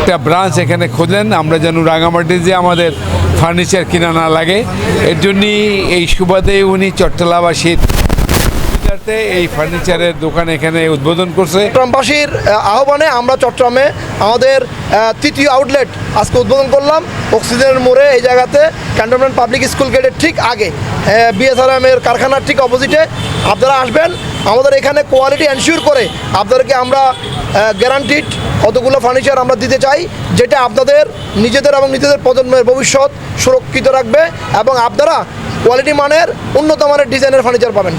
একটা ব্রাঞ্চ এখানে খুঁজলেন, আমরা যেন রাঙামাটি যে আমাদের ফার্নিচার কিনা না লাগে। এর জন্যই এই সুবাদে উনি চট্টলাবাসীর সুবিধার্থে এই ফার্নিচারের দোকান এখানে উদ্বোধন করছে। চট্টগ্রামবাসীর আহ্বানে আমরা চট্টগ্রামে আমাদের তৃতীয় আউটলেট আজকে উদ্বোধন করলাম। অক্সিজেনের মোড়ে এই জায়গাতে ক্যান্টনমেন্ট পাবলিক স্কুল গেটের ঠিক আগে বিএসআরএম এর কারখানার ঠিক অপোজিটে আপনারা আসবেন। আমাদের এখানে কোয়ালিটি এনশিওর করে আপনাদেরকে আমরা গ্যারান্টিড কতগুলো ফার্নিচার আমরা দিতে চাই, যেটা আপনাদের নিজেদের এবং নিজেদের প্রজন্মের ভবিষ্যৎ সুরক্ষিত রাখবে এবং আপনারা কোয়ালিটি মানের, উন্নত মানের ডিজাইনের ফার্নিচার পাবেন।